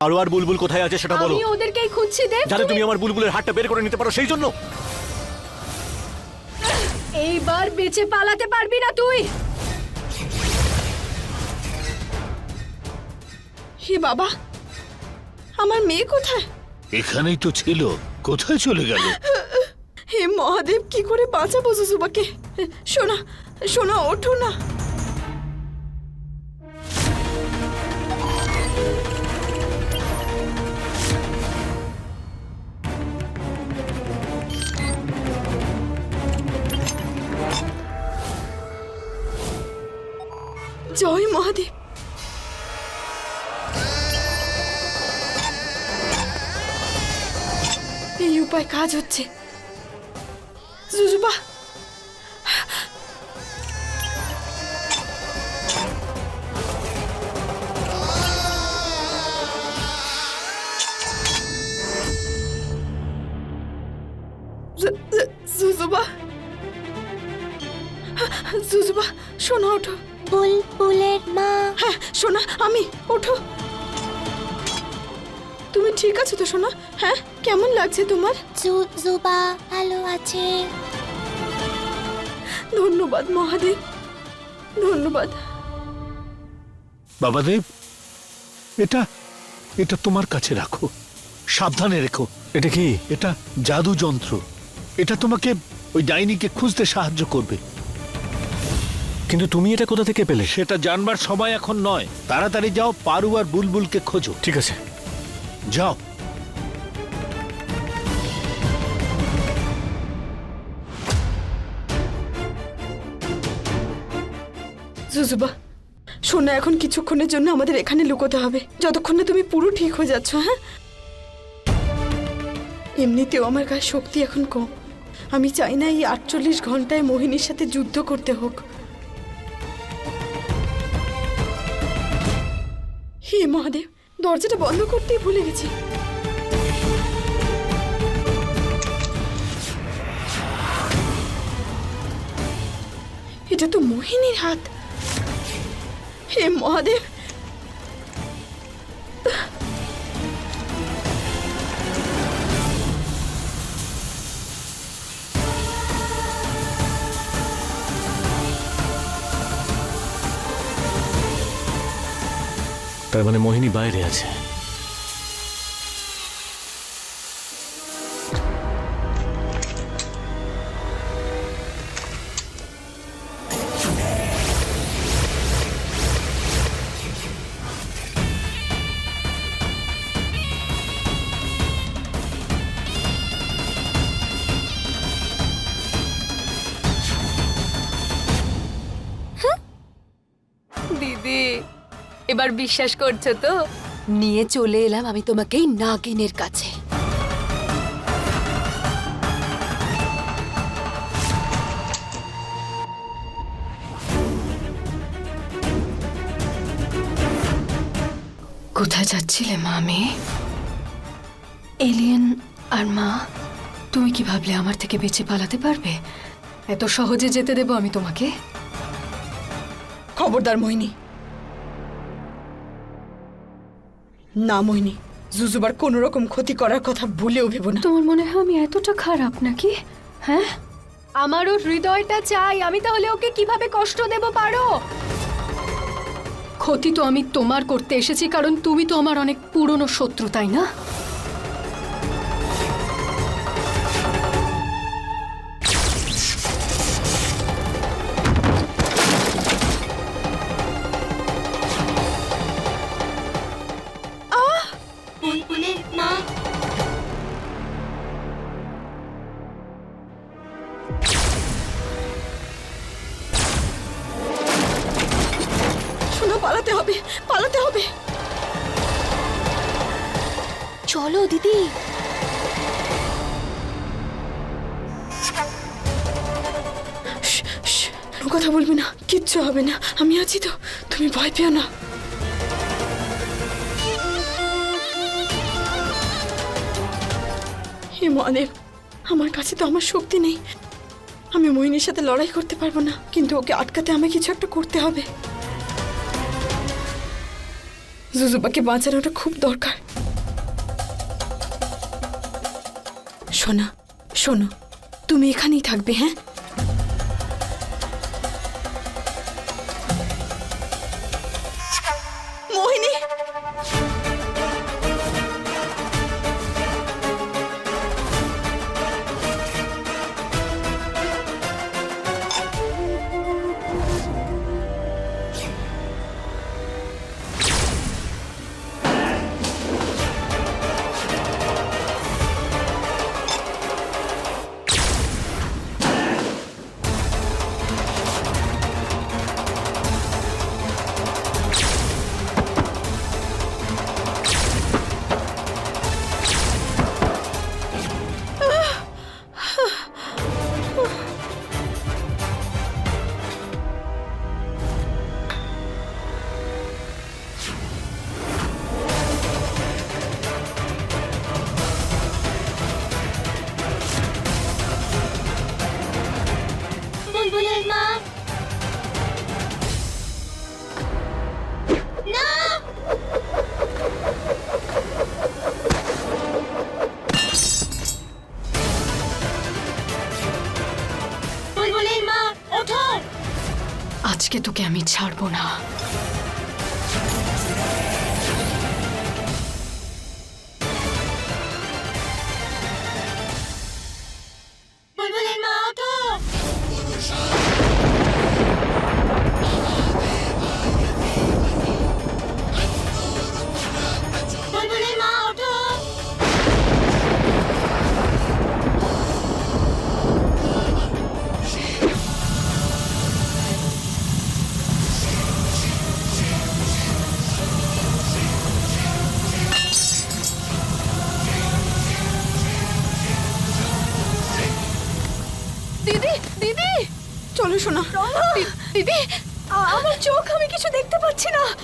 আরও আর বুলবুল কোথায় আছে সেটা বলো। আমি ওদেরকেই খুঁজছি দেব যাতে তুমি- আমার বুলবুলের হাতটা বের করে নিতে পারো সেই জন্য। এইবার বেঁচে পালাতে পারবি না তুই। হে বাবা আমার মেয়ে কোথায়? এখানেই তো ছিল কোথায় চলে গেল? হে মহাদেব কি করে বাঁচাবো জুজুবাকে? শোনা শোনা ওঠো না। জয় মহাদেব। এই উপায় কাজ হচ্ছে। জুজুবা ওঠো। তুমি ঠিক আছো তো শোনা হ্যাঁ? কেমন লাগছে তোমার? জুজুবা ভালো আছে। ধন্যবাদ মহাদেব। ধন্যবাদ। বাবাদেব এটা এটা তোমার কাছে রাখো। সাবধানে রেখো। এটা কি? এটা জাদু যন্ত্র। এটা তোমাকে ওই ডাইনিকে খুঁজতে সাহায্য করবে। কিন্তু তুমি এটা কোথা থেকে পেলে? সেটা জানবার সময় এখন নয়। তাড়াতাড়ি যাও পারু আর বুলবুলকে খোঁজো। ঠিক আছে। যাও। জুজুবা শোনা এখন কিছুক্ষণের জন্য আমাদের এখানে লুকোতে হবে। যতক্ষণ না তুমি পুরো ঠিক হয়ে যাচ্ছ হ্যাঁ? এমনিতেও আমার গায়ে শক্তি এখন কম। আমি চাই না এই আটচল্লিশ ঘন্টায় মোহিনীর সাথে যুদ্ধ করতে হোক। হে মহাদেব দরজাটা বন্ধ করতেই ভুলে গেছি। এটা তো মোহিনীর হাত। হে মহাদেব তার মানে মোহিনী বাইরে আছে। বিশ্বাস করছ তো? নিয়ে চলে এলাম আমি তোমাকে নাগিনের কাছে। কোথায় যাচ্ছিলে মা আমি? এলিয়েন আর মা তুমি কি ভাবলে আমার থেকে বেঁচে পালাতে পারবে? এত সহজে যেতে দেবো আমি তোমাকে? খবরদার মোহিনী না মইনি জুজুবার কোনো রকম ক্ষতি করার কথা ভুলেও ভেব না। তোমার মনে হয় আমি এতটা খারাপ নাকি? হ্যাঁ? আমারও হৃদয়টা চাই, আমি তাহলে ওকে কীভাবে কষ্ট দেব পারো? ক্ষতি তো আমি তোমার করতে এসেছি, কারণ তুমি তো আমার অনেক পুরনো শত্রু, তাই না? হবে না। আমি আছি তো। তুমি ভয় পেও না। হে মহাদেব, আমার কাছে তো আমার শক্তি নেই। আমি মোহিনীর সাথে লড়াই করতে পারব না, কিন্তু ওকে আটকাতে আমি কিছু একটা করতে হবে। জুজুবাকে বাঁচানোটা খুব দরকার। শোনা, শোনো, তুমি এখানেই থাকবে হ্যাঁ? আমি ছাড়বো না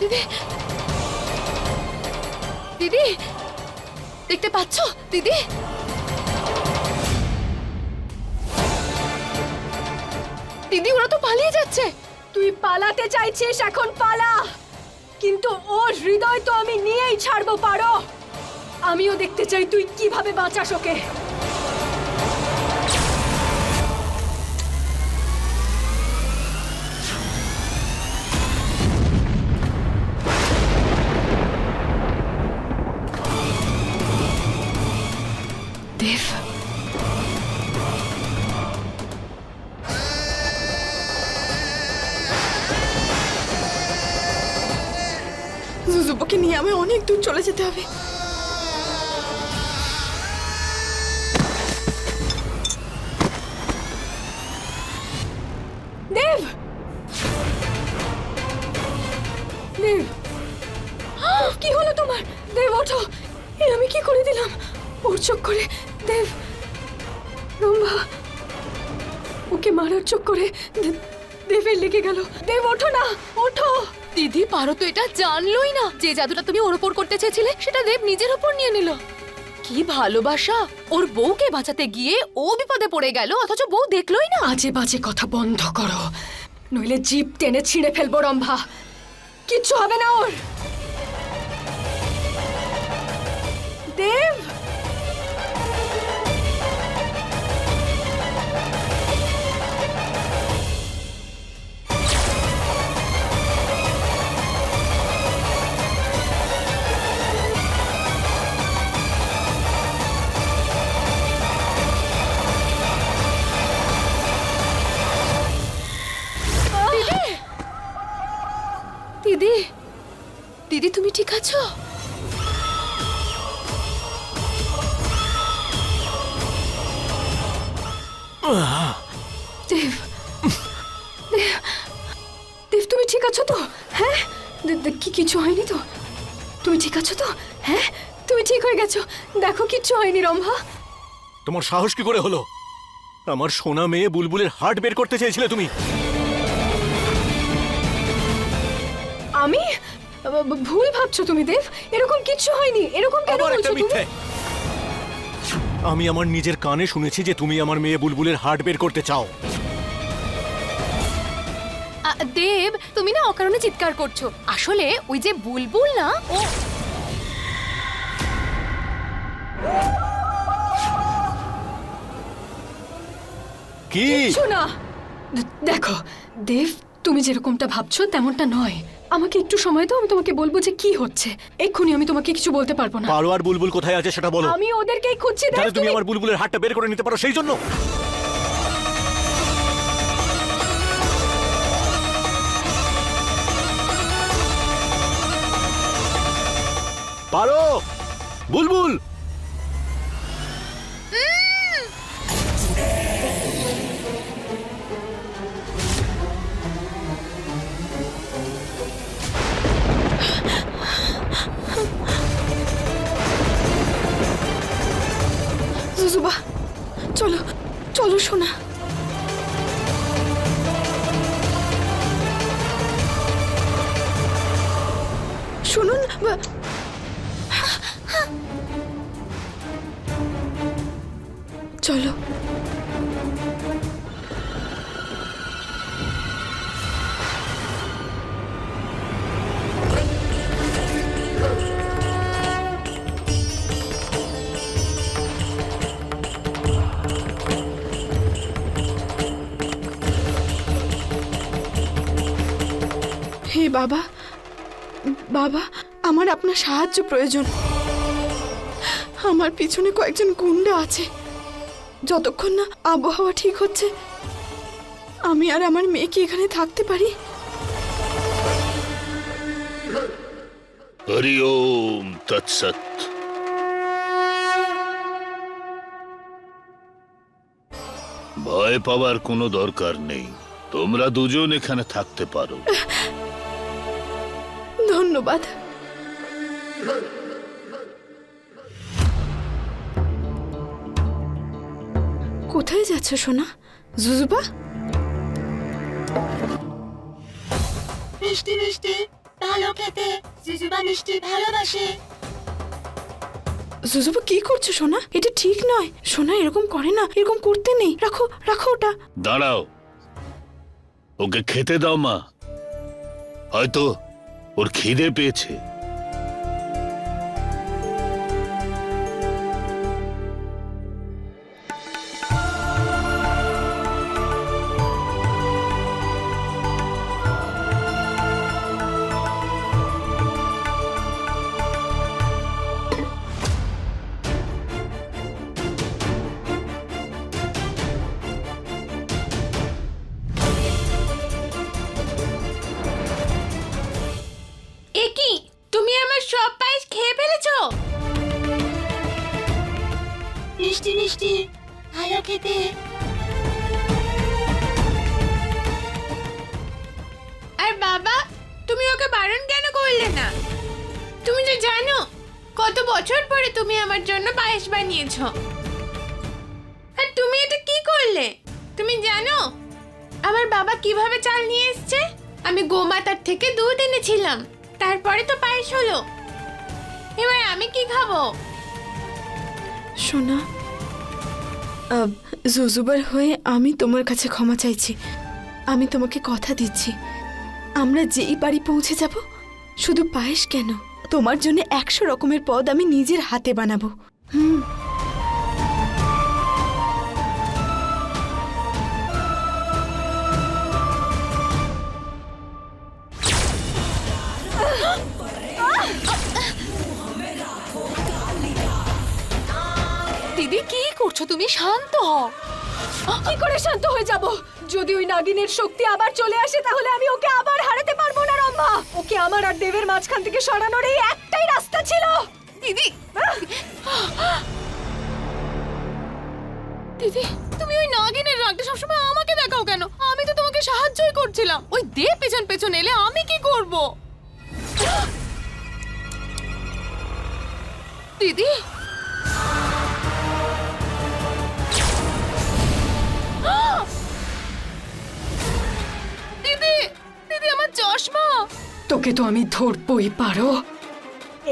দিদি। দিদি, দেখতে পাচ্ছ? দিদি। দিদি, ওরা তো পালিয়ে যাচ্ছে। তুই পালাতে চাইছিস, এখন পালা। কিন্তু ওর হৃদয় তো আমি নিয়েই ছাড়বো, পারো। আমিও দেখতে চাই তুই কীভাবে বাঁচাস ওকে। চলে যেতে হবে। দেব! দেব! কি হলো তোমার? দেব, ওঠো। এ আমি কি করে দিলাম? ওর চোখ করে। দেব! রম্ভা ওকে মারার চোখ করে দেবের লেগে গেল। দেব, ওঠো না! ওঠো! দিদি, পারো তো এটা, জানলোই না। যে জাদুটা তুমি ওর ওপর করতে চেয়েছিলে, সেটা দেব নিজের ওপর নিয়ে নিল। কি ভালোবাসা! ওর বউকে বাঁচাতে গিয়ে ও বিপদে পড়ে গেল, অথচ বউ দেখলোই না। আজে বাজে কথা বন্ধ করো। নইলে জিপ টেনে ছিঁড়ে ফেলব, রম্ভা। কিচ্ছু হবে না ওর। দেব! হয়নি রম্ভা। তোমার সাহস কি করে হলো? আমার সোনা মেয়ে বুলবুলের হার্ট বের করতে চেয়েছিলে তুমি। আমি? ভুল ভাবছ তুমি দেব। এরকম কিচ্ছু হয়নি। এরকম কেন বলছো তুমি? আমি আমার নিজের কানে শুনেছি যে তুমি আমার মেয়ে বুলবুলের হার্ট বের করতে চাও। দেব তুমি না অকারণে চিৎকার করছ। আসলে ওই যে বুলবুল না ও কি? দেখো দেব তুমি যেরকমটা ভাবছ তেমনটা নয়। আমাকে একটু সময় দাও আমি তোমাকে বলব যে কি হচ্ছে। এক্ষুনি আমি তোমাকে কিছু বলতে পারব না। পারো আর বুলবুল কোথায় আছে সেটা বলো। আমি ওদেরকেই খুঁজছি তাহলে তুমি তুমি। আমার বুলবুলের হাতটা বের করে নিতে পারো সেই জন্য। পারো? বুলবুল! চলো সোনা। শুনুন চলো। আপনার সাহায্য প্রয়োজন। আমার পিছনে কয়েকজন গুন্ডা আছে। যতক্ষণ না আবহাওয়া ঠিক হচ্ছে আমি আর আমার মেয়েকে এখানে থাকতে পারি। হরি ওম তৎসৎ। ভয় পাওয়ার কোনো দরকার নেই। তোমরা দুজন এখানে থাকতে পারো। ধন্যবাদ। কোথায় যাচ্ছ সোনা? জুজুবা? মিষ্টি মিষ্টি ভালো খেতে। জিজুবা মিষ্টি ভালোবাসে। জুজুবা কি করছ সোনা? এটা ঠিক নয়। সোনা এরকম করে না। এরকম করতে নেই। রাখো রাখো ওটা। দাঁড়াও। ওকে খেতে দাও মা। হয়তো ওর খিদে পেয়েছে। মিষ্টি মিষ্টি ভালো খেতে। আর বাবা তুমি ওকে বারণ কেন করলে না? তুমি তো জানো কত বছর পরে তুমি আমার জন্য পায়েস বানিয়েছো। আর তুমি এটা কি করলে? তুমি জানো আমার বাবা কীভাবে চাল নিয়ে এসেছে? আমি গোমাতার থেকে দুধ এনেছিলাম তারপরে তো পায়েস হলো। এবার আমি কি খাব? সোনা জুজুবার হয়ে আমি তোমার কাছে ক্ষমা চাইছি। আমি তোমাকে কথা দিচ্ছি। আমরা যেই বাড়ি পৌঁছে যাব, শুধু পায়েস কেন? তোমার জন্য একশো রকমের পদ আমি নিজের হাতে বানাবো। হুম। করছ তুমি? শান্ত হও। কি করে শান্ত হয়ে যাব? যদি ওই নাগিনের শক্তি আবার চলে আসে তাহলে আমি ওকে আবার হারাতে পারব না রম্ভা। ওকে আমার আর দেবের মাঝখান থেকে সরানোর এই একটাই রাস্তা ছিল। দিদি দিদি তুমি ওই নাগিনের রাগটা সবসময় আমাকে দেখাও কেন? আমি তো তোমাকে সাহায্যই করছিলাম। ওই দেব পেছন পেছন এলে আমি কি করব? দিদি দিদি দিদি আমার চশমা। তোকে তো আমি ধরবই পারো।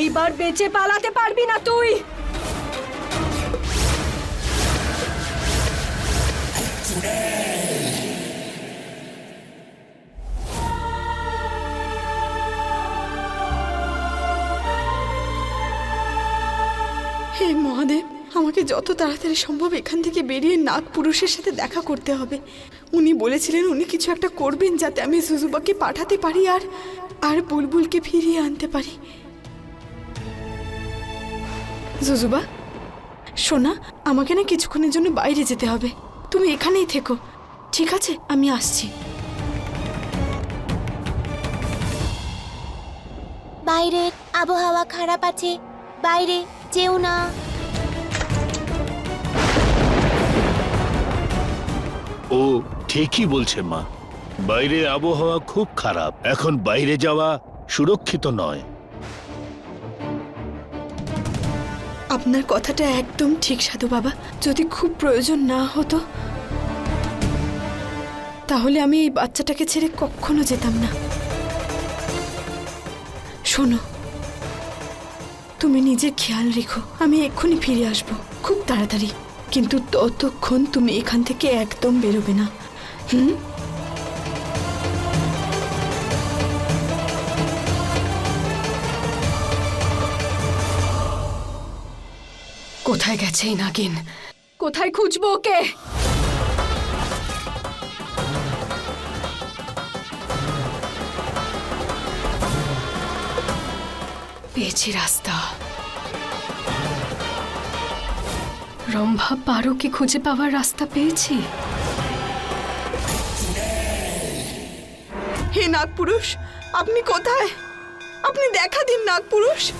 এইবার বেঁচে পালাতে পারবি না তুই। যত তাড়াতাড়ি সম্ভব এখান থেকে বেরিয়ে নাগ পুরুষের সাথে দেখা করতে হবে। উনি বলেছিলেন উনি কিছু একটা করবেন যাতে আমি সুজুবাকে পাঠাতে পারি আর আর বুলবুলকে ফিরিয়ে আনতে পারি। জুজুবা সোনা, আমাকে না কিছুক্ষণের জন্য বাইরে যেতে হবে। তুমি এখানেই থেকো। ঠিক আছে, আমি আসছি। বাইরের আবহাওয়া খারাপ আছে। বাইরে যেও না। ও ঠিকই বলছে মা। বাইরে আবহাওয়া খুব খারাপ। এখন বাইরে যাওয়া সুরক্ষিত নয়। আপনার কথাটা একদম ঠিক সাধু বাবা। যদি খুব প্রয়োজন না হতো, তাহলে আমি এই বাচ্চাটাকে ছেড়ে কখনো যেতাম না। শোনো, তুমি নিজের খেয়াল রেখো। আমি এক্ষুনি ফিরে আসব। খুব তাড়াতাড়ি। কিন্তু ততক্ষণ তুমি এখান থেকে একদম বেরোবে না। হুম? কোথায় গেছে এই নাগিন? কোথায় খুঁজবো ওকে? পেয়েছি রাস্তা। রম্ভা পারোকে খুঁজে পাওয়ার রাস্তা পেয়েছি? হে নাগপুরুষ, আপনি কোথায়? আপনি দেখা দিন নাগপুরুষ।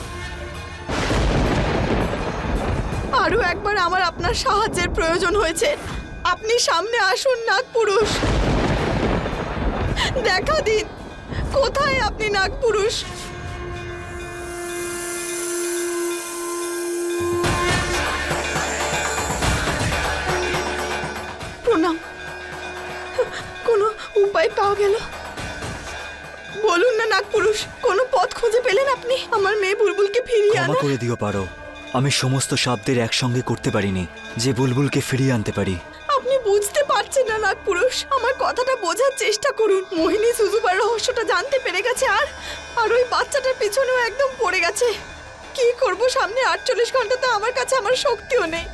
আরও একবার আমার আপনার সাহায্যের প্রয়োজন হয়েছে। আপনি সামনে আসুন নাগপুরুষ। দেখা দিন। কোথায় আপনি নাগপুরুষ? উপায় পাওয়া গেল। বলুন না নাগপুরুষ কোনো পথ খুঁজে পেলেন আপনি? আমার মেয়ে বুলবুলকে ফিরিয়ে ক্ষমা আনা করে দিও পারো। আমি সমস্ত শব্দের একসঙ্গে করতে পারিনি যে বুলবুলকে ফিরিয়ে আনতে পারি। আপনি বুঝতে পারছেন না নাগপুরুষ। আমার কথাটা বোঝার চেষ্টা করুন। মোহিনী সুজুবার রহস্যটা জানতে পেরে গেছে আর আর ওই বাচ্চাটার পিছনেও একদম পড়ে গেছে। কি করব সামনে আটচল্লিশ ঘণ্টা তো আমার কাছে আমার শক্তিও নেই।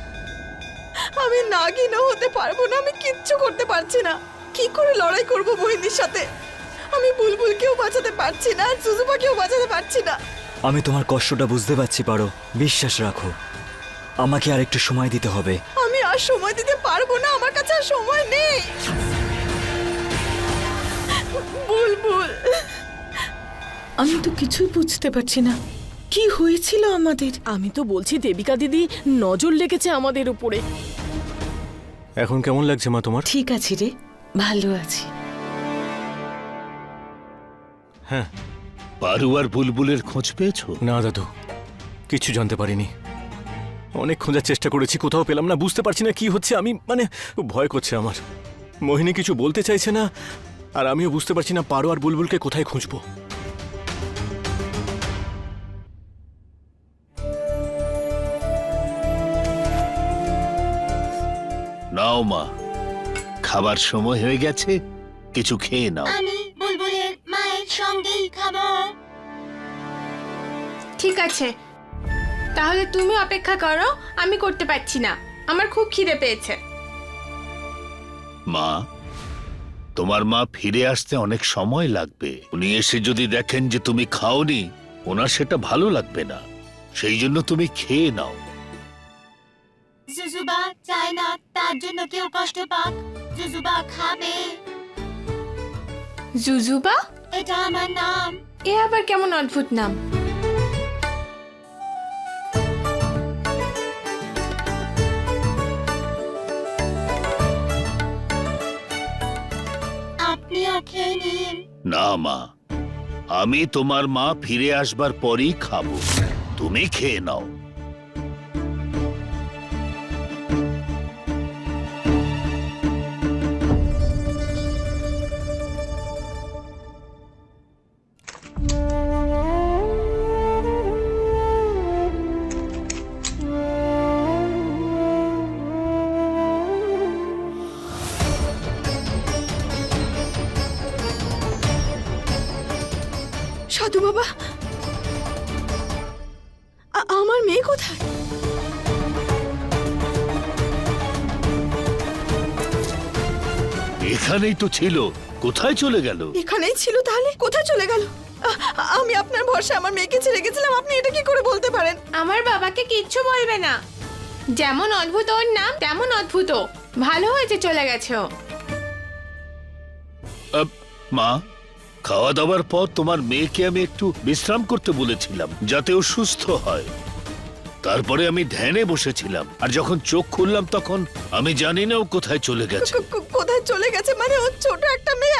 আমি নাগিনও হতে পারব না আমি কিচ্ছু করতে পারছি না। কি করে লড়াই করব মোহিনীর সাথে? আমি বুলবুলকেও বাঁচাতে পারছি না আর সুজুবাকেও বাঁচাতে পারছি না। আমি তোমার কষ্টটা বুঝতে পারছি পারো। বিশ্বাস রাখো। আমাকে আর একটু সময় দিতে হবে। আমি আর সময় দিতে পারব না আমার কাছে আর সময় নেই। বুলবুল। আমি তো কিছুই বুঝতে পারছি না। কি হয়েছিল আমাদের? আমি তো বলছি দেবিকা দিদি নজর লেগেছে আমাদের উপরে। এখন কেমন লাগছে মা তোমার? ঠিক আছে রে। ভালো আছি। হ্যাঁ পারু আর বুলবুলের খোঁজ পেয়েছ? না দাদু কিছু জানতে পারিনি। অনেক খোঁজার চেষ্টা করেছি কোথাও পেলাম না বুঝতে পারছি না কি হচ্ছে আমি মানে খুব ভয় করছে আমার। মোহিনী কিছু বলতে চাইছে না আর আমিও বুঝতে পারছি না পারো আর বুলবুলকে কোথায় খুঁজবো। নাও মা খাবার সময় হয়ে গেছে কিছু খেয়ে নাও। আমি বুলবুলের মায়ের সঙ্গেই খাব। ঠিক আছে। তাহলে তুমি অপেক্ষা করো আমি করতে পারছি না। আমার খুব খিদে পেয়েছে। মা তোমার মা ফিরে আসতে অনেক সময় লাগবে। উনি এসে যদি দেখেন যে তুমি খাওনি ওনার সেটা ভালো লাগবে না। সেই জন্য তুমি খেয়ে নাও। জুজুবা চায় না তার জন্য কেউ কষ্ট পাক। জুজুবা খাবে। জুজুবা? এটা আমার নাম। এ আবার কেমন অদ্ভুত নাম? আপনিও খেয়ে নিন। না মা। আমি তোমার মা ফিরে আসবার পরই খাব। তুমি খেয়ে নাও। সাধু বাবা? আমার মেয়ে কোথায়? এখানেই তো ছিল। কোথায় চলে গেল? এখানেই ছিল তাহলে? কোথায় চলে গেল? আমি আপনার ভরসা আমার মেয়েকে ছেড়ে গেছিলাম। আপনি এটা কি করে বলতে পারেন? আমার বাবাকে কিচ্ছু বলবে না। যেমন অদ্ভুত ওর নাম তেমন অদ্ভুত ভালো হয়েছে চলে গেছে মা? খাওয়া দাওয়ার পর তোমার মেয়েকে আমি একটু বিশ্রাম করতে বলেছিলাম, যাতে ও সুস্থ হয়। তারপরে আমি ধ্যানে বসেছিলাম, আর যখন চোখ খুললাম তখন আমি জানি না ও কোথায় চলে গেছে। কোথায় চলে গেছে? মানে ও ছোট একটা মেয়ে।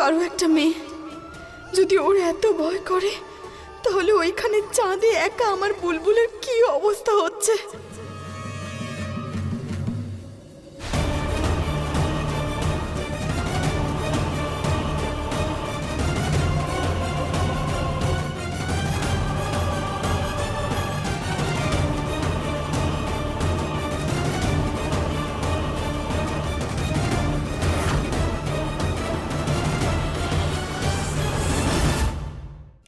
কারও একটা মেয়ে। যদি ওর এত ভয় করে, তাহলে ওইখানে চাঁদে একা আমার বুলবুলের কি অবস্থা হচ্ছে?